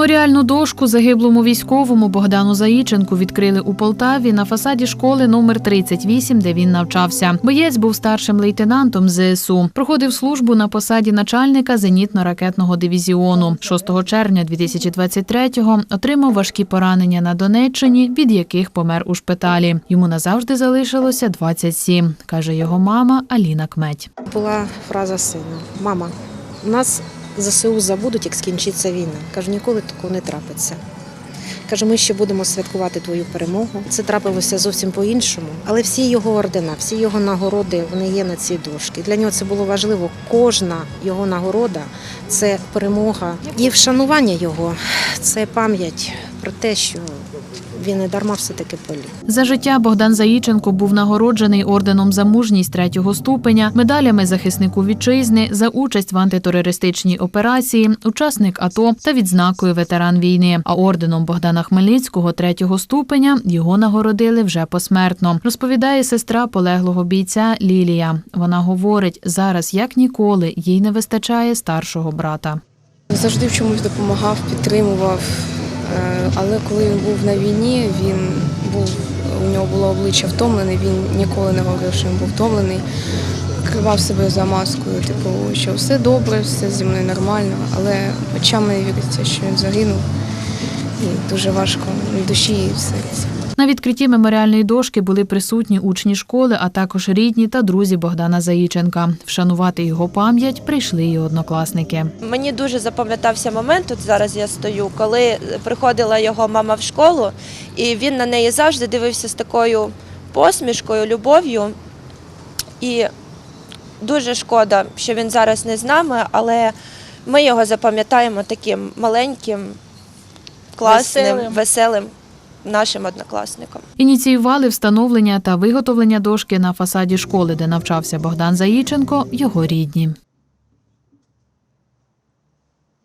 Меморіальну дошку загиблому військовому Богдану Заїченку відкрили у Полтаві на фасаді школи номер 38, де він навчався. Боєць був старшим лейтенантом ЗСУ. Проходив службу на посаді начальника зенітно-ракетного дивізіону. 6 червня 2023-го отримав важкі поранення на Донеччині, від яких помер у шпиталі. Йому назавжди залишилося 27, каже його мама Аліна Кметь. Була фраза сина: Мама, нас ЗСУ забудуть, як скінчиться війна. Кажу, ніколи такого не трапиться. Каже, ми ще будемо святкувати твою перемогу. Це трапилося зовсім по-іншому. Але всі його ордена, всі його нагороди вони є на цій дошці. Для нього це було важливо. Кожна його нагорода це перемога і вшанування його, це пам'ять про те, що він не дарма все-таки поліг. За життя Богдан Заїченко був нагороджений орденом за мужність третього ступеня, медалями захиснику вітчизни за участь в антитерористичній операції, учасник АТО та відзнакою ветеран війни. А орденом Богдана Хмельницького третього ступеня його нагородили вже посмертно. Розповідає сестра полеглого бійця Лілія. Вона говорить, зараз як ніколи їй не вистачає старшого брата. Завжди в чомусь допомагав, підтримував. Е, Але коли він був на війні, він був у нього було обличчя втомлене. Він ніколи не говорив, що він був втомлений. Кривав себе за маскою, типу, що все добре, все зі мною нормально, але очами не віриться, що він загинув. І дуже важко в душі і в серці. На відкритті меморіальної дошки були присутні учні школи, а також рідні та друзі Богдана Заїченка. Вшанувати його пам'ять прийшли і однокласники. Мені дуже запам'ятався момент, тут зараз я стою, коли приходила його мама в школу, і він на неї завжди дивився з такою посмішкою, любов'ю. І дуже шкода, що він зараз не з нами, але ми його запам'ятаємо таким маленьким, класним, Веселим. веселим нашим однокласникам. Ініціювали встановлення та виготовлення дошки на фасаді школи, де навчався Богдан Заїченко, його рідні.